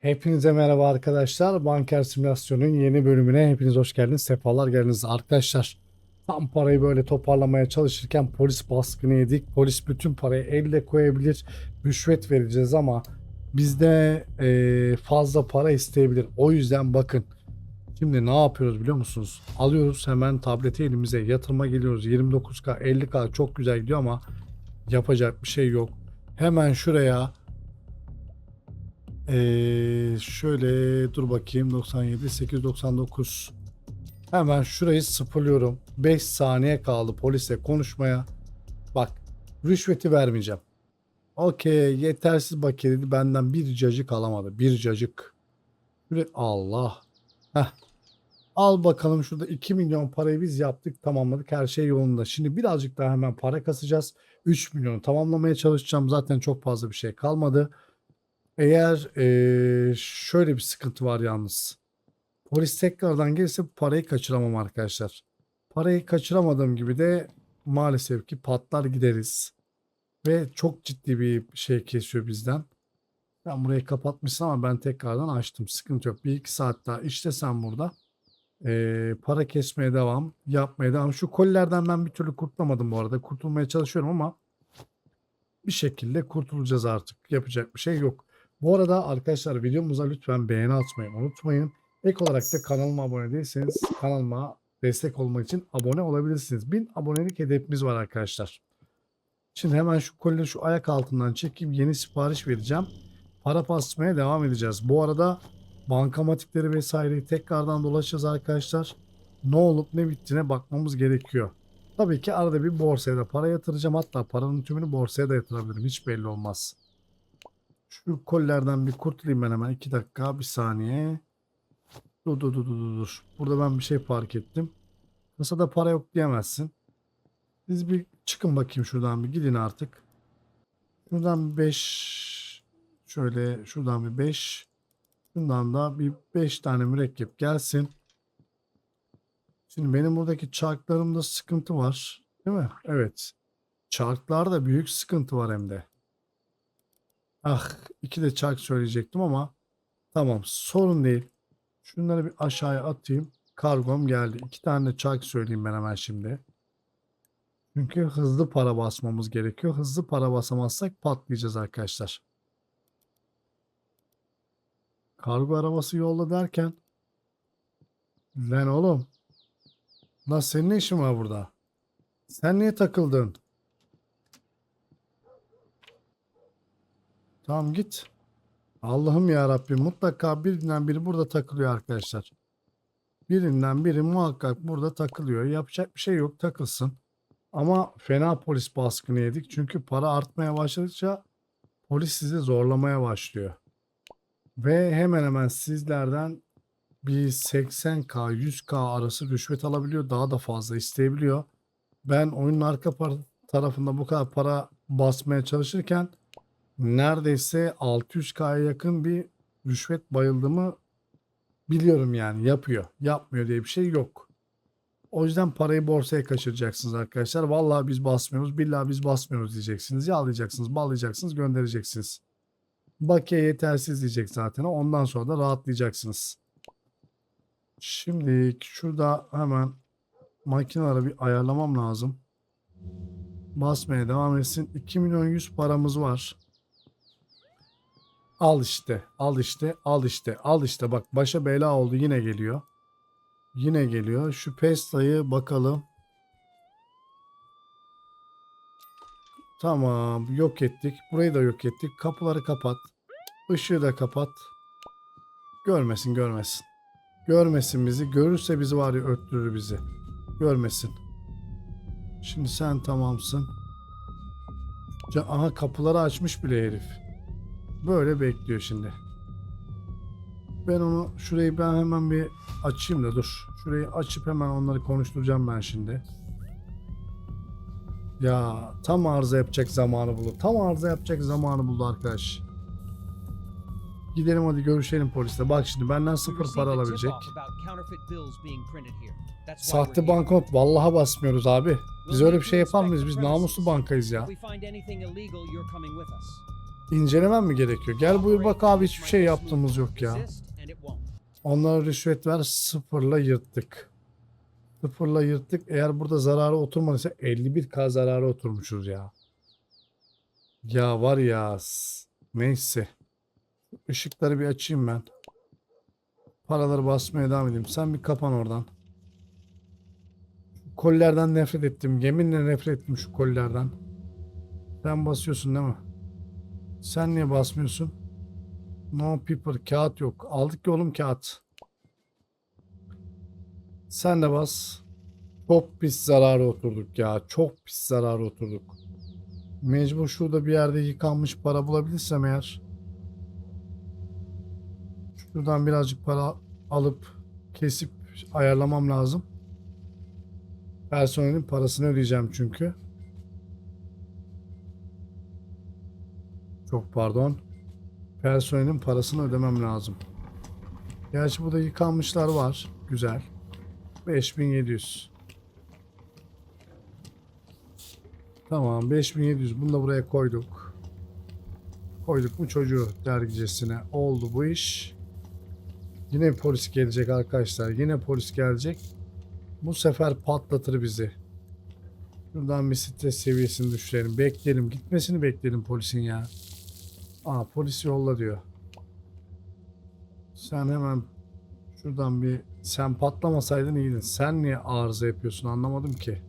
Hepinize merhaba arkadaşlar. Banker Simülasyon'un yeni bölümüne hepiniz hoş geldiniz. Sefalar geldiniz arkadaşlar. Tam parayı böyle toparlamaya çalışırken polis baskını yedik. Polis bütün parayı elle koyabilir. Rüşvet vereceğiz ama bizde eee, fazla para isteyebilir. O yüzden bakın. Şimdi ne yapıyoruz biliyor musunuz? Alıyoruz hemen tableti elimize yatırıma geliyoruz. 29K 50K çok güzel gidiyor ama yapacak bir şey yok. Hemen şuraya ee, şöyle dur bakayım 97 899 hemen şurayı sıfırlıyorum. 5 saniye kaldı polise konuşmaya. Bak rüşveti vermeyeceğim. Okey yetersiz bakiye dedi. Benden bir cacık alamadı bir cacık. Allah. Heh. al bakalım şurada 2 milyon parayı biz yaptık tamamladık her şey yolunda. Şimdi birazcık daha hemen para kasacağız. 3 milyonu tamamlamaya çalışacağım. Zaten çok fazla bir şey kalmadı eğer eee, şöyle bir sıkıntı var yalnız. Polis tekrardan gelirse parayı kaçıramam arkadaşlar. Parayı kaçıramadığım gibi de maalesef ki patlar gideriz. Ve çok ciddi bir şey kesiyor bizden. Ben burayı kapatmışsın ama ben tekrardan açtım. Sıkıntı yok. Bir iki saat daha işte sen burada. Eee, para kesmeye devam. Yapmaya devam. Şu kolilerden ben bir türlü kurtulamadım bu arada. Kurtulmaya çalışıyorum ama bir şekilde kurtulacağız artık. Yapacak bir şey yok. Bu arada arkadaşlar videomuza lütfen beğeni atmayı unutmayın. Ek olarak da kanalıma abone değilseniz kanalıma destek olmak için abone olabilirsiniz. 1000 abonelik hedefimiz var arkadaşlar. Şimdi hemen şu kolileri şu ayak altından çekeyim. Yeni sipariş vereceğim. Para basmaya devam edeceğiz. Bu arada bankamatikleri vesaireyi tekrardan dolaşacağız arkadaşlar. Ne olup ne bittiğine bakmamız gerekiyor. Tabii ki arada bir borsaya da para yatıracağım. Hatta paranın tümünü borsaya da yatırabilirim. Hiç belli olmaz. Şu kollerden bir kurtulayım ben hemen. 2 dakika, bir saniye. Dur dur dur dur dur. Burada ben bir şey fark ettim. Kasada para yok diyemezsin. Siz bir çıkın bakayım şuradan bir gidin artık. Şuradan 5 şöyle şuradan bir 5 şundan da bir 5 tane mürekkep gelsin. Şimdi benim buradaki çarklarımda sıkıntı var. Değil mi? Evet. Çarklarda büyük sıkıntı var hem de. Ah iki de çark söyleyecektim ama tamam sorun değil. Şunları bir aşağıya atayım. Kargom geldi. İki tane de çark söyleyeyim ben hemen şimdi. Çünkü hızlı para basmamız gerekiyor. Hızlı para basamazsak patlayacağız arkadaşlar. Kargo arabası yolda derken lan oğlum nasıl senin ne işin var burada? Sen niye takıldın? Tamam git. Allah'ım ya Rabbim mutlaka birinden biri burada takılıyor arkadaşlar. Birinden biri muhakkak burada takılıyor. Yapacak bir şey yok takılsın. Ama fena polis baskını yedik. Çünkü para artmaya başladıkça polis sizi zorlamaya başlıyor. Ve hemen hemen sizlerden bir 80k 100k arası rüşvet alabiliyor. Daha da fazla isteyebiliyor. Ben oyunun arka tarafında bu kadar para basmaya çalışırken neredeyse 600K'ya yakın bir rüşvet bayıldığımı biliyorum yani yapıyor. Yapmıyor diye bir şey yok. O yüzden parayı borsaya kaçıracaksınız arkadaşlar. Vallahi biz basmıyoruz, billahi biz basmıyoruz diyeceksiniz. Yağlayacaksınız, bağlayacaksınız, göndereceksiniz. Bakiye yetersiz diyecek zaten. Ondan sonra da rahatlayacaksınız. Şimdi şurada hemen makineleri bir ayarlamam lazım. Basmaya devam etsin. 2 milyon 100 paramız var. Al işte, al işte, al işte, al işte. Bak başa bela oldu yine geliyor. Yine geliyor. Şu Pesta'yı bakalım. Tamam, yok ettik. Burayı da yok ettik. Kapıları kapat. Işığı da kapat. Görmesin, görmesin. Görmesin bizi. Görürse bizi var ya öttürür bizi. Görmesin. Şimdi sen tamamsın. Aha kapıları açmış bile herif. Böyle bekliyor şimdi. Ben onu şurayı ben hemen bir açayım da dur. Şurayı açıp hemen onları konuşturacağım ben şimdi. Ya tam arıza yapacak zamanı buldu. Tam arıza yapacak zamanı buldu arkadaş. Gidelim hadi görüşelim polisle. Bak şimdi benden sıfır para alabilecek. Sahte banknot vallaha basmıyoruz abi. Biz öyle bir şey yapar mıyız? Biz namuslu bankayız ya. İncelemem mi gerekiyor? Gel buyur bak abi hiçbir şey yaptığımız yok ya. Onlara rüşvet ver sıfırla yırttık. Sıfırla yırttık. Eğer burada zararı oturmadıysa 51k zararı oturmuşuz ya. Ya var ya. Neyse. Işıkları bir açayım ben. Paraları basmaya devam edeyim. Sen bir kapan oradan. Kollerden nefret ettim. Yeminle nefret ettim şu kollerden. Sen basıyorsun değil mi? Sen niye basmıyorsun? No paper. Kağıt yok. Aldık ki oğlum kağıt. Sen de bas. Çok pis zarara oturduk ya. Çok pis zarara oturduk. Mecbur şurada bir yerde yıkanmış para bulabilirsem eğer. Şuradan birazcık para alıp kesip ayarlamam lazım. Personelin parasını ödeyeceğim çünkü. Çok pardon. Personelin parasını ödemem lazım. Gerçi burada yıkanmışlar var. Güzel. 5700. Tamam 5700 bunu da buraya koyduk. Koyduk mu çocuğu dergicesine. Oldu bu iş. Yine polis gelecek arkadaşlar. Yine polis gelecek. Bu sefer patlatır bizi. Şuradan bir stres seviyesini düşürelim. Bekleyelim. Gitmesini bekleyelim polisin ya. Aa polis yolla diyor. Sen hemen şuradan bir sen patlamasaydın iyiydin. Sen niye arıza yapıyorsun anlamadım ki.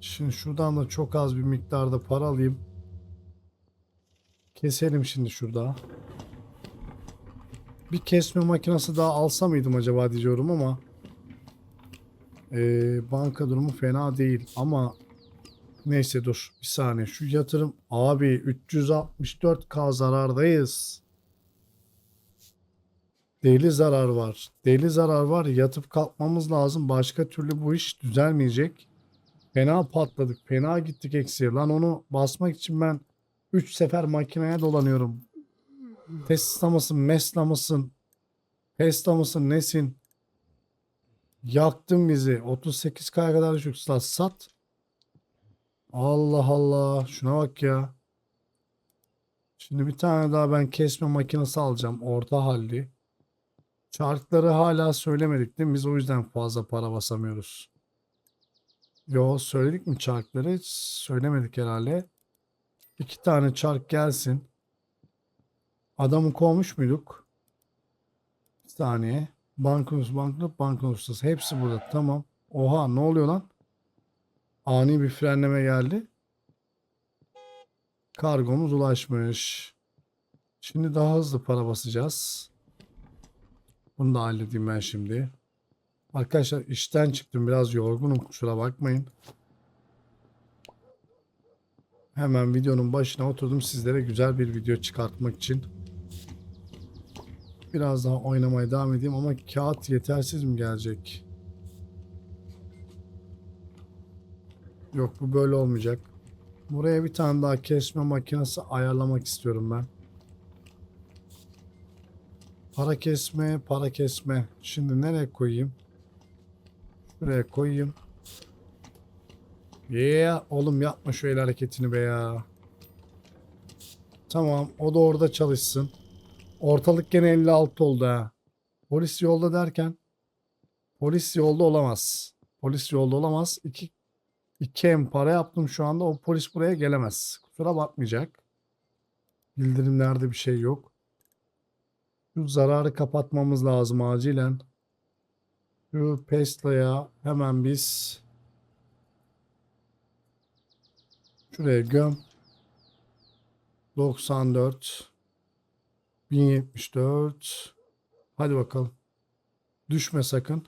Şimdi şuradan da çok az bir miktarda para alayım. Keselim şimdi şurada. Bir kesme makinesi daha alsa mıydım acaba diyeceğim ama Ee, banka durumu fena değil ama neyse dur bir saniye şu yatırım abi 364k zarardayız. Deli zarar var. Deli zarar var. Yatıp kalkmamız lazım. Başka türlü bu iş düzelmeyecek. Fena patladık. Fena gittik eksiye. Lan onu basmak için ben 3 sefer makineye dolanıyorum. Tesla mısın? Mesla mısın? Tesla mısın? Nesin? Yaktın bizi. 38K'ya kadar düşük. Sat. Allah Allah. Şuna bak ya. Şimdi bir tane daha ben kesme makinesi alacağım. Orta halli. Çarkları hala söylemedik değil mi? Biz o yüzden fazla para basamıyoruz. Yo söyledik mi çarkları? Söylemedik herhalde. İki tane çark gelsin. Adamı kovmuş muyduk? Bir saniye. Banknot ustası. Hepsi burada. Tamam. Oha ne oluyor lan? Ani bir frenleme geldi. Kargomuz ulaşmış. Şimdi daha hızlı para basacağız. Bunu da halledeyim ben şimdi. Arkadaşlar işten çıktım. Biraz yorgunum. Kusura bakmayın. Hemen videonun başına oturdum sizlere güzel bir video çıkartmak için. Biraz daha oynamaya devam edeyim ama kağıt yetersiz mi gelecek? Yok bu böyle olmayacak. Buraya bir tane daha kesme makinesi ayarlamak istiyorum ben. Para kesme, para kesme. Şimdi nereye koyayım? Şuraya koyayım. Yeah, oğlum yapma el hareketini be ya. Tamam, o da orada çalışsın. Ortalık gene 56 oldu ha. Polis yolda derken polis yolda olamaz. Polis yolda olamaz. İki, iki em para yaptım şu anda. O polis buraya gelemez. Kusura bakmayacak. Bildirimlerde bir şey yok. Şu zararı kapatmamız lazım acilen. Şu Pesla'ya hemen biz şuraya göm. 94 1074 Hadi bakalım. Düşme sakın.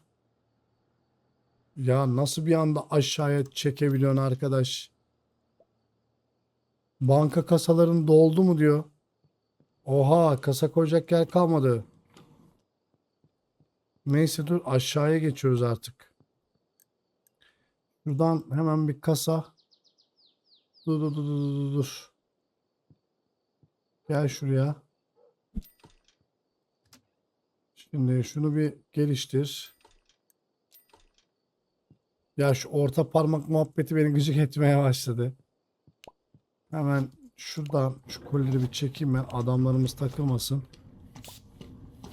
Ya nasıl bir anda aşağıya çekebiliyorsun arkadaş? Banka kasaların doldu mu diyor. Oha kasa koyacak yer kalmadı. Neyse dur aşağıya geçiyoruz artık. Şuradan hemen bir kasa. Dur dur dur dur dur. Gel şuraya. Şimdi şunu bir geliştir. Ya şu orta parmak muhabbeti beni gıcık etmeye başladı. Hemen şuradan şu kolileri bir çekeyim ben. Adamlarımız takılmasın.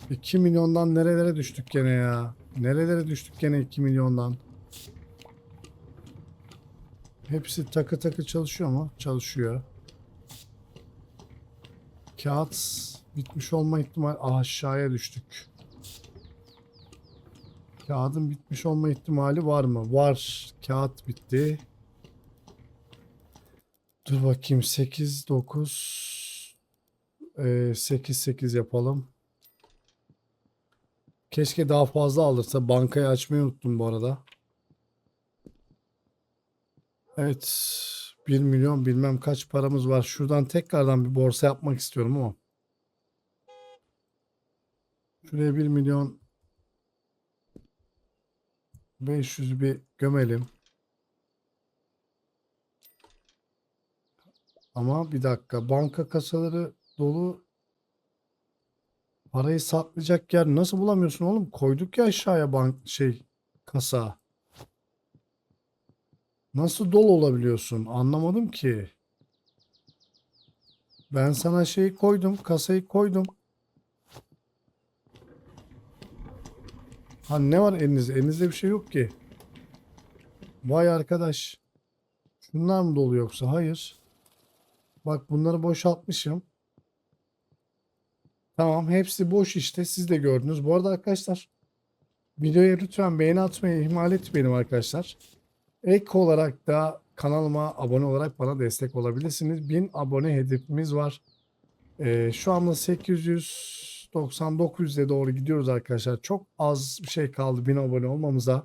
2 milyondan nerelere düştük gene ya? Nerelere düştük gene 2 milyondan? Hepsi takı takı çalışıyor mu? Çalışıyor. Kağıt bitmiş olma ihtimali aşağıya düştük. Kağıdın bitmiş olma ihtimali var mı? Var. Kağıt bitti. Dur bakayım 8 9 8 8 yapalım. Keşke daha fazla alırsa. Bankayı açmayı unuttum bu arada. Evet. 1 milyon bilmem kaç paramız var. Şuradan tekrardan bir borsa yapmak istiyorum ama. Şuraya 1 milyon 500 bir gömelim. Ama bir dakika banka kasaları dolu. Parayı saklayacak yer nasıl bulamıyorsun oğlum? Koyduk ya aşağıya bank şey kasa. Nasıl dolu olabiliyorsun? Anlamadım ki. Ben sana şeyi koydum, kasayı koydum. Ha ne var elinizde? Elinizde bir şey yok ki. Vay arkadaş. Şunlar mı dolu yoksa? Hayır. Bak bunları boşaltmışım. Tamam hepsi boş işte. Siz de gördünüz. Bu arada arkadaşlar videoya lütfen beğeni atmayı ihmal etmeyin arkadaşlar. Ek olarak da kanalıma abone olarak bana destek olabilirsiniz. 1000 abone hedefimiz var. Ee, şu anda 899'e doğru gidiyoruz arkadaşlar. Çok az bir şey kaldı 1000 abone olmamıza.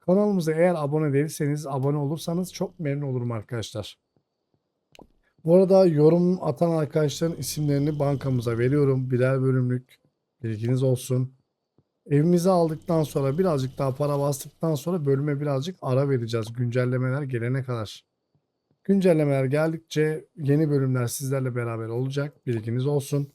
Kanalımıza eğer abone değilseniz abone olursanız çok memnun olurum arkadaşlar. Bu arada yorum atan arkadaşların isimlerini bankamıza veriyorum. Birer bölümlük bilginiz olsun. Evimizi aldıktan sonra birazcık daha para bastıktan sonra bölüme birazcık ara vereceğiz. Güncellemeler gelene kadar. Güncellemeler geldikçe yeni bölümler sizlerle beraber olacak. Bilginiz olsun.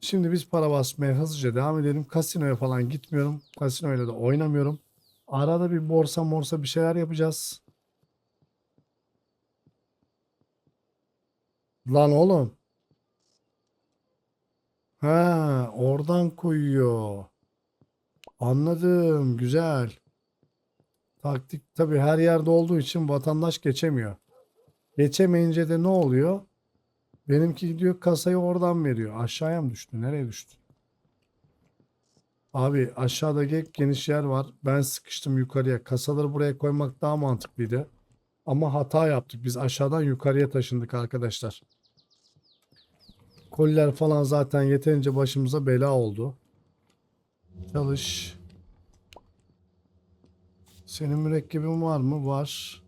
Şimdi biz para basmaya hızlıca devam edelim. Kasinoya falan gitmiyorum. Kasinoyla da oynamıyorum. Arada bir borsa morsa bir şeyler yapacağız. Lan oğlum. Ha, oradan koyuyor. Anladım. Güzel. Taktik tabii her yerde olduğu için vatandaş geçemiyor. Geçemeyince de ne oluyor? Benimki gidiyor kasayı oradan veriyor. Aşağıya mı düştü? Nereye düştü? Abi aşağıda ge- geniş yer var. Ben sıkıştım yukarıya. Kasaları buraya koymak daha mantıklıydı. Ama hata yaptık. Biz aşağıdan yukarıya taşındık arkadaşlar. Koliler falan zaten yeterince başımıza bela oldu. Çalış. Senin mürekkebin var mı? Var.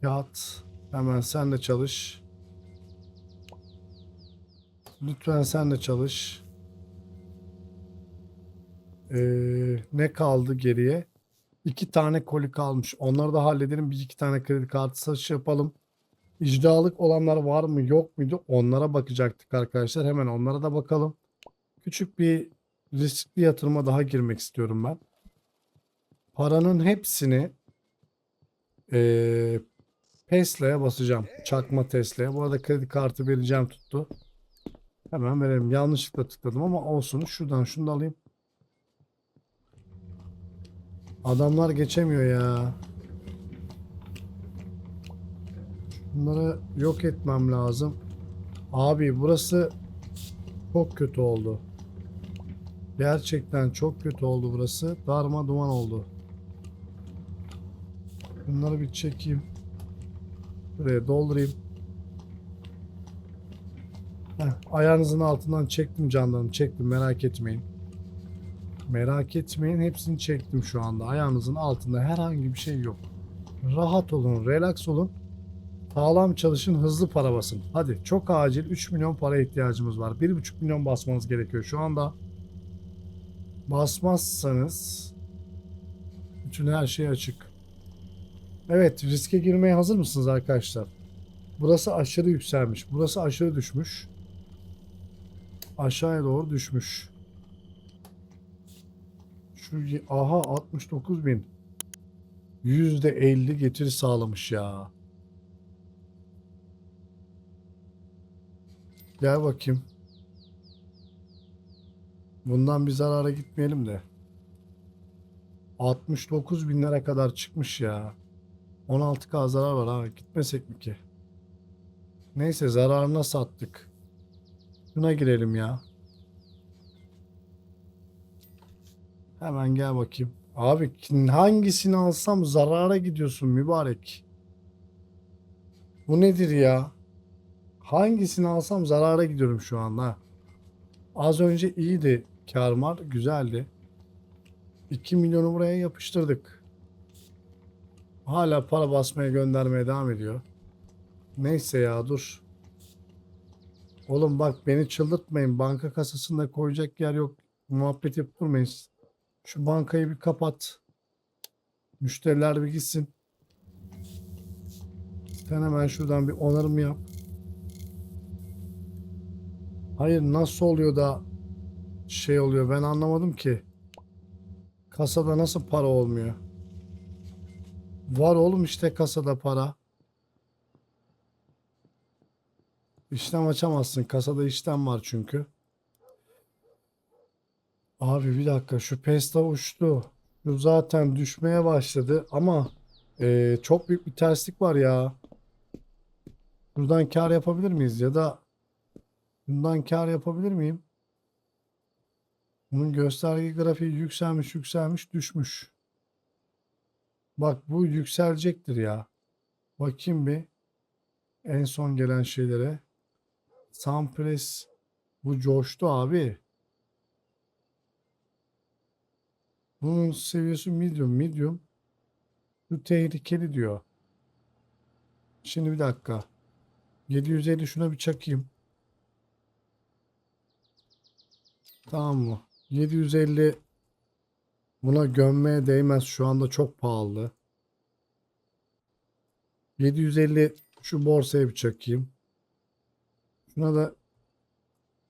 Kağıt. Hemen sen de çalış. Lütfen sen de çalış. Ee, ne kaldı geriye? İki tane koli kalmış. Onları da halledelim. Bir iki tane kredi kartı satışı yapalım. İcralık olanlar var mı yok muydu? Onlara bakacaktık arkadaşlar. Hemen onlara da bakalım. Küçük bir riskli yatırıma daha girmek istiyorum ben. Paranın hepsini eee Tesla'ya basacağım. Çakma Tesla'ya. Bu arada kredi kartı vereceğim tuttu. Hemen verelim. Yanlışlıkla tıkladım ama olsun. Şuradan şunu da alayım. Adamlar geçemiyor ya. Bunları yok etmem lazım. Abi burası çok kötü oldu. Gerçekten çok kötü oldu burası. Darma duman oldu. Bunları bir çekeyim. Buraya doldurayım. Heh, ayağınızın altından çektim canlarım. Çektim merak etmeyin. Merak etmeyin hepsini çektim şu anda. Ayağınızın altında herhangi bir şey yok. Rahat olun, relax olun. Sağlam çalışın, hızlı para basın. Hadi çok acil 3 milyon para ihtiyacımız var. 1,5 milyon basmanız gerekiyor şu anda. Basmazsanız bütün her şey açık. Evet, riske girmeye hazır mısınız arkadaşlar? Burası aşırı yükselmiş. Burası aşırı düşmüş. Aşağıya doğru düşmüş. Şu aha 69 bin. %50 getiri sağlamış ya. Gel bakayım. Bundan bir zarara gitmeyelim de. 69 bin lira kadar çıkmış ya. 16k zarar var ha. Gitmesek mi ki? Neyse zararına sattık. Şuna girelim ya. Hemen gel bakayım. Abi hangisini alsam zarara gidiyorsun mübarek. Bu nedir ya? Hangisini alsam zarara gidiyorum şu anda. Az önce iyiydi. Karmar güzeldi. 2 milyonu buraya yapıştırdık. Hala para basmaya göndermeye devam ediyor. Neyse ya dur. Oğlum bak beni çıldırtmayın. Banka kasasında koyacak yer yok. Muhabbet yapıp durmayın. Şu bankayı bir kapat. Müşteriler bir gitsin. Sen hemen şuradan bir onarım yap. Hayır nasıl oluyor da şey oluyor ben anlamadım ki. Kasada nasıl para olmuyor? Var oğlum işte kasada para. İşlem açamazsın. Kasada işlem var çünkü. Abi bir dakika şu Pesta uçtu. Şu zaten düşmeye başladı ama eee, çok büyük bir terslik var ya. Buradan kar yapabilir miyiz ya da bundan kar yapabilir miyim? Bunun gösterge grafiği yükselmiş yükselmiş düşmüş. Bak bu yükselecektir ya. Bakayım bir en son gelen şeylere. Sampres bu coştu abi. Bunun seviyesi medium medium. Bu tehlikeli diyor. Şimdi bir dakika. 750 şuna bir çakayım. Tamam mı? 750 buna gömmeye değmez. Şu anda çok pahalı. 750 şu borsaya bir çakayım. Şuna da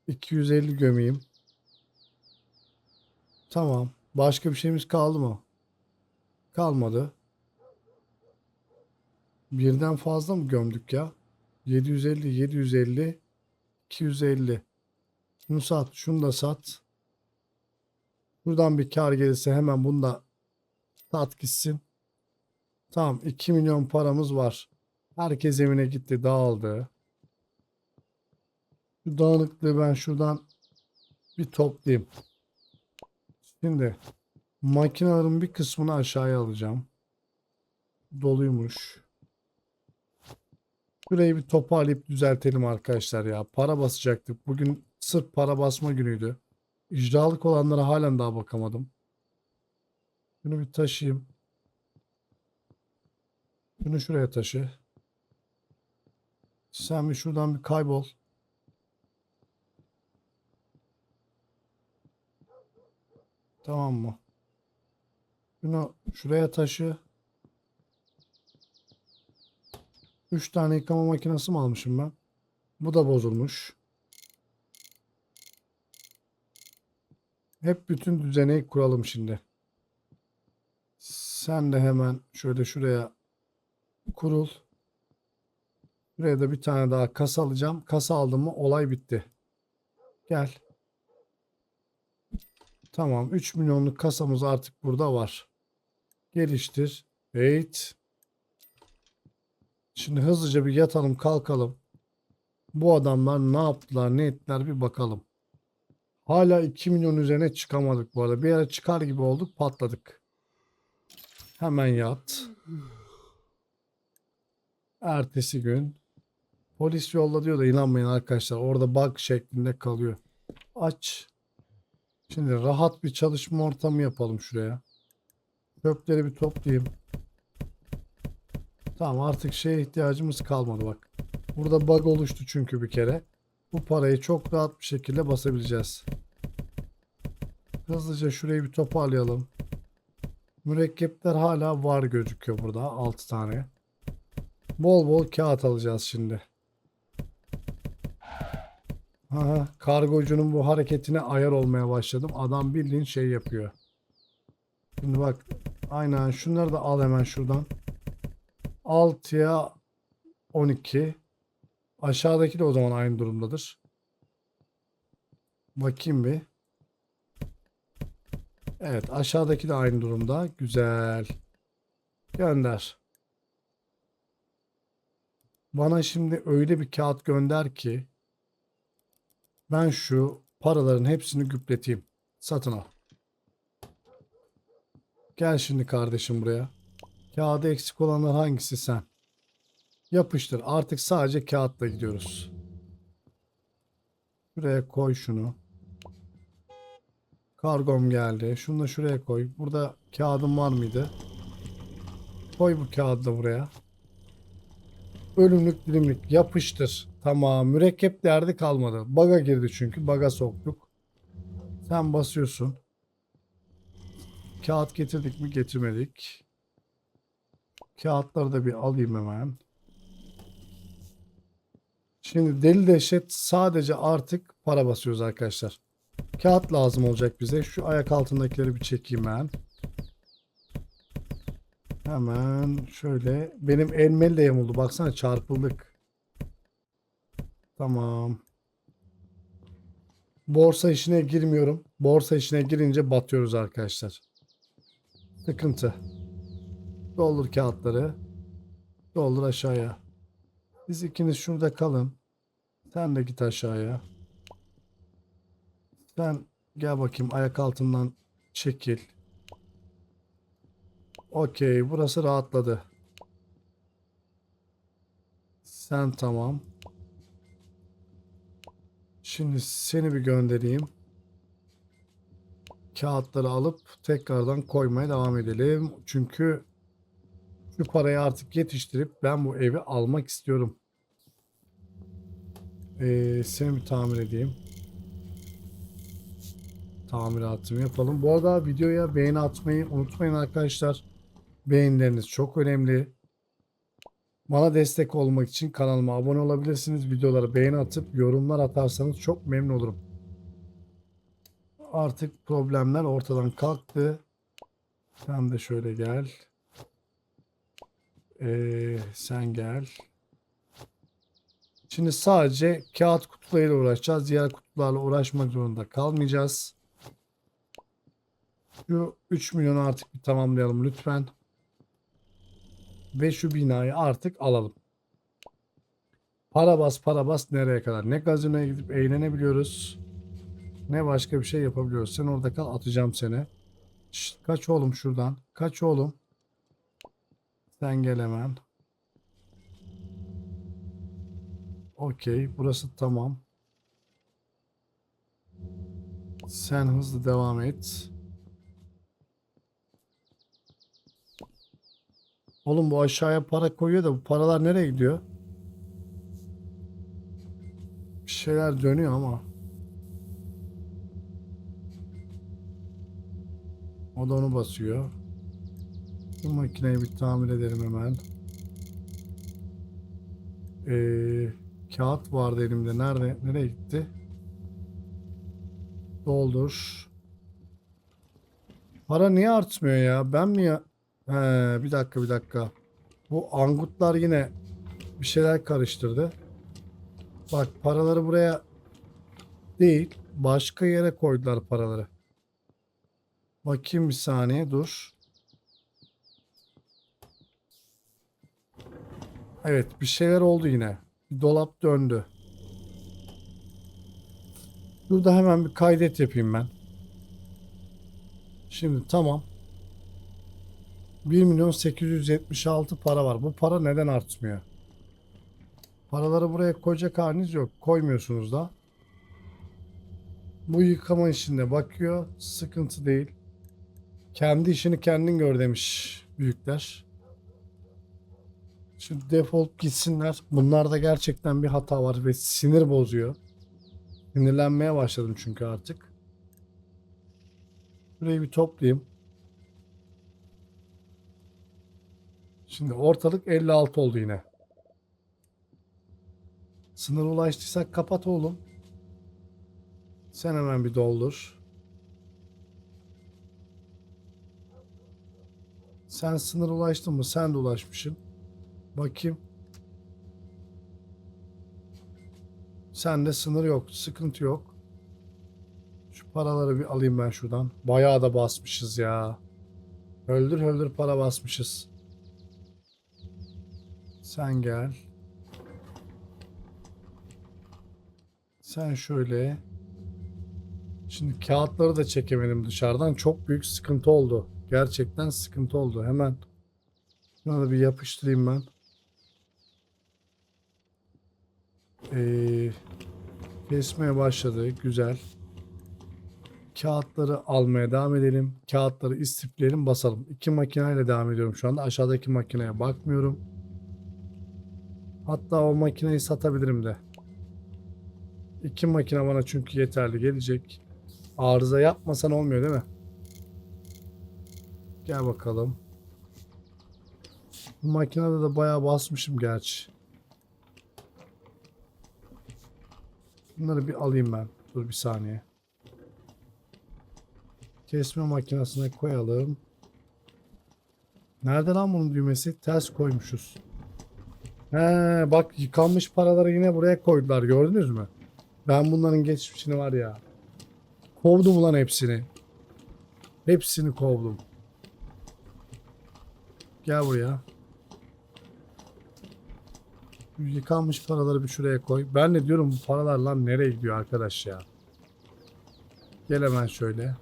250 gömeyim. Tamam. Başka bir şeyimiz kaldı mı? Kalmadı. Birden fazla mı gömdük ya? 750, 750, 250. Şunu sat, şunu da sat. Buradan bir kar gelirse hemen bunu da sat gitsin. Tamam 2 milyon paramız var. Herkes evine gitti dağıldı. Şu dağınıklığı ben şuradan bir toplayayım. Şimdi makinelerin bir kısmını aşağıya alacağım. Doluymuş. Şurayı bir toparlayıp düzeltelim arkadaşlar ya. Para basacaktık. Bugün sırf para basma günüydü. İcralık olanlara halen daha bakamadım. Şunu bir taşıyayım. Şunu şuraya taşı. Sen bir şuradan bir kaybol. Tamam mı? Şunu şuraya taşı. 3 tane yıkama makinesi mi almışım ben? Bu da bozulmuş. Hep bütün düzeneyi kuralım şimdi. Sen de hemen şöyle şuraya kurul. Buraya da bir tane daha kasa alacağım. Kasa aldım mı olay bitti. Gel. Tamam 3 milyonluk kasamız artık burada var. Geliştir. Wait. Şimdi hızlıca bir yatalım kalkalım. Bu adamlar ne yaptılar ne ettiler bir bakalım. Hala 2 milyon üzerine çıkamadık bu arada. Bir ara çıkar gibi olduk patladık. Hemen yat. Ertesi gün. Polis yolla diyor da inanmayın arkadaşlar. Orada bug şeklinde kalıyor. Aç. Şimdi rahat bir çalışma ortamı yapalım şuraya. Çöpleri bir toplayayım. Tamam artık şeye ihtiyacımız kalmadı bak. Burada bug oluştu çünkü bir kere. Bu parayı çok rahat bir şekilde basabileceğiz. Hızlıca şurayı bir toparlayalım. Mürekkepler hala var gözüküyor burada. 6 tane. Bol bol kağıt alacağız şimdi. Aha, kargocunun bu hareketine ayar olmaya başladım. Adam bildiğin şey yapıyor. Şimdi bak Aynen şunları da al hemen şuradan. 6'ya 12. Aşağıdaki de o zaman aynı durumdadır. Bakayım bir. Evet aşağıdaki de aynı durumda. Güzel. Gönder. Bana şimdi öyle bir kağıt gönder ki ben şu paraların hepsini güpleteyim. Satın al. Gel şimdi kardeşim buraya. Kağıdı eksik olanlar hangisi sen? Yapıştır. Artık sadece kağıtla gidiyoruz. Şuraya koy şunu. Kargom geldi. Şunu da şuraya koy. Burada kağıdım var mıydı? Koy bu kağıdı da buraya. Ölümlük dilimlik yapıştır. Tamam. Mürekkep derdi kalmadı. Baga girdi çünkü. Baga soktuk. Sen basıyorsun. Kağıt getirdik mi? Getirmedik. Kağıtları da bir alayım hemen. Şimdi deli dehşet sadece artık para basıyoruz arkadaşlar. Kağıt lazım olacak bize. Şu ayak altındakileri bir çekeyim ben. Hemen şöyle. Benim elmeli de yamuldu. Baksana çarpıldık. Tamam. Borsa işine girmiyorum. Borsa işine girince batıyoruz arkadaşlar. Sıkıntı. Doldur kağıtları. Doldur aşağıya. Siz ikiniz şurada kalın. Sen de git aşağıya. Sen gel bakayım ayak altından çekil. Okey burası rahatladı. Sen tamam. Şimdi seni bir göndereyim. Kağıtları alıp tekrardan koymaya devam edelim. Çünkü şu parayı artık yetiştirip ben bu evi almak istiyorum. Ee, seni bir tamir edeyim. Tamiratımı yapalım. Bu arada videoya beğeni atmayı unutmayın arkadaşlar. Beğenileriniz çok önemli. Bana destek olmak için kanalıma abone olabilirsiniz. Videolara beğeni atıp yorumlar atarsanız çok memnun olurum. Artık problemler ortadan kalktı. Sen de şöyle gel. Ee, sen gel. Şimdi sadece kağıt kutularıyla uğraşacağız. Diğer kutularla uğraşmak zorunda kalmayacağız. Şu 3 milyonu artık bir tamamlayalım lütfen. Ve şu binayı artık alalım. Para bas para bas nereye kadar? Ne gazinoya gidip eğlenebiliyoruz. Ne başka bir şey yapabiliyoruz. Sen orada kal atacağım seni. Şşt, kaç oğlum şuradan. Kaç oğlum. Sen gel hemen. Okey. Burası tamam. Sen hızlı devam et. Oğlum bu aşağıya para koyuyor da bu paralar nereye gidiyor? Bir şeyler dönüyor ama. O da onu basıyor. Bu makineyi bir tamir edelim hemen. Ee, kağıt vardı elimde. Nerede? Nereye gitti? Doldur. Para niye artmıyor ya? Ben mi ya? He, bir dakika bir dakika. Bu angutlar yine bir şeyler karıştırdı. Bak paraları buraya değil başka yere koydular paraları. Bakayım bir saniye dur. Evet bir şeyler oldu yine. Bir dolap döndü. Burada hemen bir kaydet yapayım ben. Şimdi tamam. 1 milyon 876 para var. Bu para neden artmıyor? Paraları buraya koyacak haliniz yok. Koymuyorsunuz da. Bu yıkama işinde bakıyor. Sıkıntı değil. Kendi işini kendin gör demiş büyükler. Şu default gitsinler. Bunlarda gerçekten bir hata var ve sinir bozuyor. Sinirlenmeye başladım çünkü artık. Burayı bir toplayayım. Şimdi ortalık 56 oldu yine. Sınır ulaştıysak kapat oğlum. Sen hemen bir doldur. Sen sınır ulaştın mı? Sen de ulaşmışsın. Bakayım. Sende sınır yok. Sıkıntı yok. Şu paraları bir alayım ben şuradan. Bayağı da basmışız ya. Öldür öldür para basmışız. Sen gel. Sen şöyle. Şimdi kağıtları da çekemedim dışarıdan. Çok büyük sıkıntı oldu. Gerçekten sıkıntı oldu. Hemen şuna da bir yapıştırayım ben. Ee, kesmeye başladı. Güzel. Kağıtları almaya devam edelim. Kağıtları istifleyelim basalım. İki makineyle devam ediyorum şu anda. Aşağıdaki makineye bakmıyorum. Hatta o makineyi satabilirim de. İki makine bana çünkü yeterli gelecek. Arıza yapmasan olmuyor değil mi? Gel bakalım. Bu makinede de bayağı basmışım gerçi. Bunları bir alayım ben. Dur bir saniye. Kesme makinesine koyalım. Nerede lan bunun düğmesi? Ters koymuşuz. He, bak yıkanmış paraları yine buraya koydular. Gördünüz mü? Ben bunların geçmişini var ya. Kovdum ulan hepsini. Hepsini kovdum. Gel buraya. Yıkanmış paraları bir şuraya koy. Ben de diyorum bu paralar lan nereye gidiyor arkadaş ya. Gel hemen şöyle.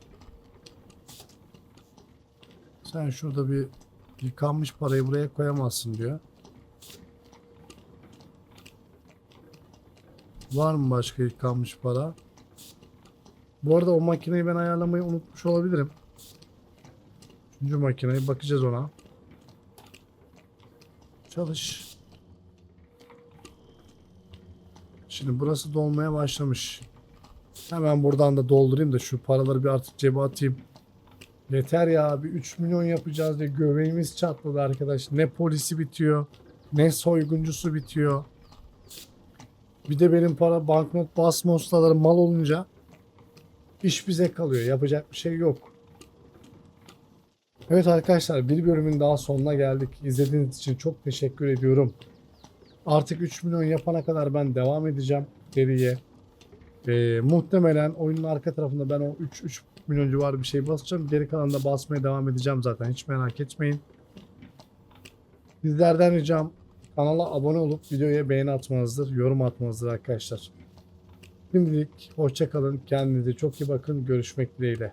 Sen şurada bir yıkanmış parayı buraya koyamazsın diyor. Var mı başka yıkanmış para? Bu arada o makineyi ben ayarlamayı unutmuş olabilirim. Üçüncü makineyi bakacağız ona. Çalış. Şimdi burası dolmaya başlamış. Hemen buradan da doldurayım da şu paraları bir artık cebe atayım. Yeter ya bir 3 milyon yapacağız diye göbeğimiz çatladı arkadaş. Ne polisi bitiyor ne soyguncusu bitiyor. Bir de benim para banknot basma ustaları mal olunca iş bize kalıyor. Yapacak bir şey yok. Evet arkadaşlar bir bölümün daha sonuna geldik. İzlediğiniz için çok teşekkür ediyorum. Artık 3 milyon yapana kadar ben devam edeceğim seriye. Ee, muhtemelen oyunun arka tarafında ben o 3 3 milyon civarı bir şey basacağım. Geri kalanında basmaya devam edeceğim zaten. Hiç merak etmeyin. Sizlerden ricam kanala abone olup videoya beğeni atmanızdır, yorum atmanızdır arkadaşlar. Şimdilik hoşça kalın. Kendinize çok iyi bakın. Görüşmek dileğiyle.